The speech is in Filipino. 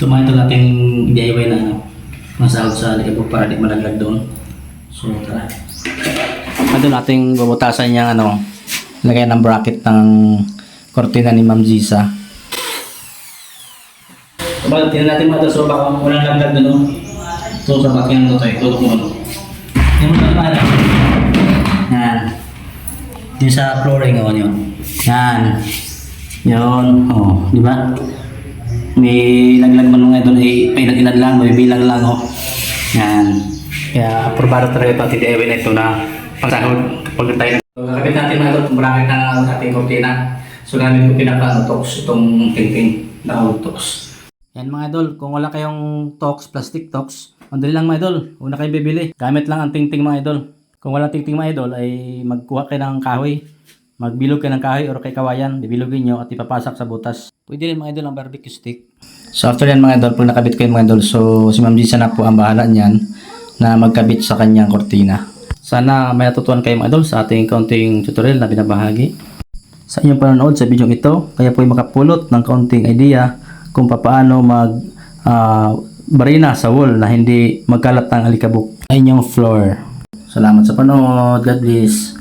Tumahin ito nating DIY na ano, masahod sa likabog para di malaglag doon. So, tara. Ito nating bubutasan niya ano, lagay ng bracket ng kortina ni Ma'am Giza. Kapag tingnan natin mga ito, so baka walang laglag doon. So, sa bakin ng ito, ito mo ano. Yung mga mga Yan. Yung sa flooring, oh, yun. Yan. Yun, oh, di ba? May laglag man mga doon ay may ilan lang, may bilang lang oh. Yan. Kaya aprobado talaga ito titi Ewan ito na pagsahod kapag tayo. So, kakabit natin mga ito, bracket ng ating kortina. So gamit ko pinaka ano, tox, itong tingting na tox. Yan mga idol, kung wala kayong tox, plastic tox, madali lang mga idol, una kayo bibili. Gamit lang ang tingting mga idol. Kung wala tingting mga idol, ay magkuha kayo ng kahoy. Magbilog kayo ng kahoy or kay kawayan, bibilogin nyo at ipapasak sa butas. Pwede rin mga idol ang barbecue stick. So after yan mga idol, pag nakabit ko yung mga idol, so si Ma'am Gisa na po ang bahala niyan na magkabit sa kanyang kortina. Sana may natutunan kayo mga idol sa ating kaunting tutorial na binabahagi. Sa inyong panonood sa video ito, kaya po makapulot ng kaunting idea kung paano mag ah, barina sa wall na hindi magkalat ng alikabok inyong floor. Salamat sa panonood. God bless.